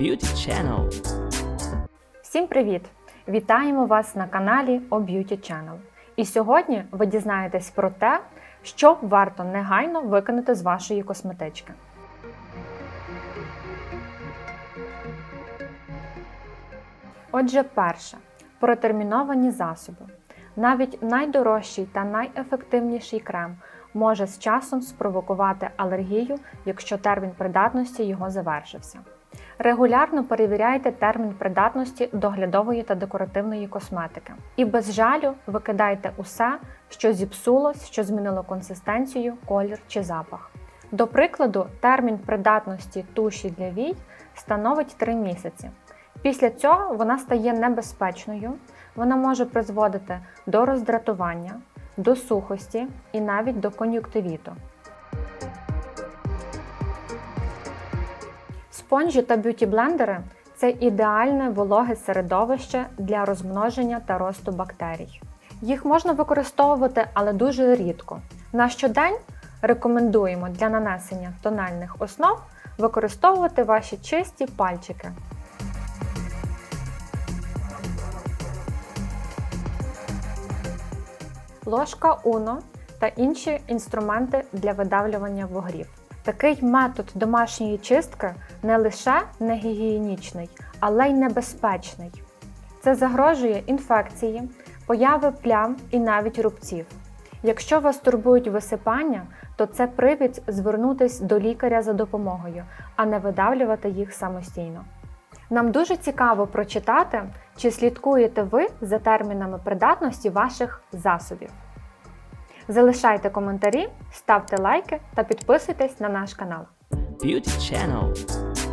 Beauty Channel. Всім привіт! Вітаємо вас на каналі O Beauty Channel. І сьогодні ви дізнаєтесь про те, що варто негайно виконати з вашої косметички. Отже, перше протерміновані засоби. Навіть найдорожчий та найефективніший крем може з часом спровокувати алергію, якщо термін придатності його завершився. Регулярно перевіряйте термін придатності доглядової та декоративної косметики. І без жалю викидайте усе, що зіпсулось, що змінило консистенцію, колір чи запах. До прикладу, термін придатності туші для вій становить 3 місяці. Після цього вона стає небезпечною, вона може призводити до роздратування, до сухості і навіть до кон'юктивіту. Спонжі та б'юті-блендери це ідеальне вологе середовище для розмноження та росту бактерій. Їх можна використовувати, але дуже рідко. На щодень рекомендуємо для нанесення тональних основ використовувати ваші чисті пальчики. ложка Uno та інші інструменти для видавлювання вугрів. Такий метод домашньої чистки не лише не гігієнічний, але й небезпечний. Це загрожує інфекції, появи плям і навіть рубців. Якщо вас турбують висипання, то це привід звернутися до лікаря за допомогою, а не видавлювати їх самостійно. Нам дуже цікаво прочитати, чи слідкуєте ви за термінами придатності ваших засобів. Залишайте коментарі, ставте лайки та підписуйтесь на наш канал. Beauty Channel.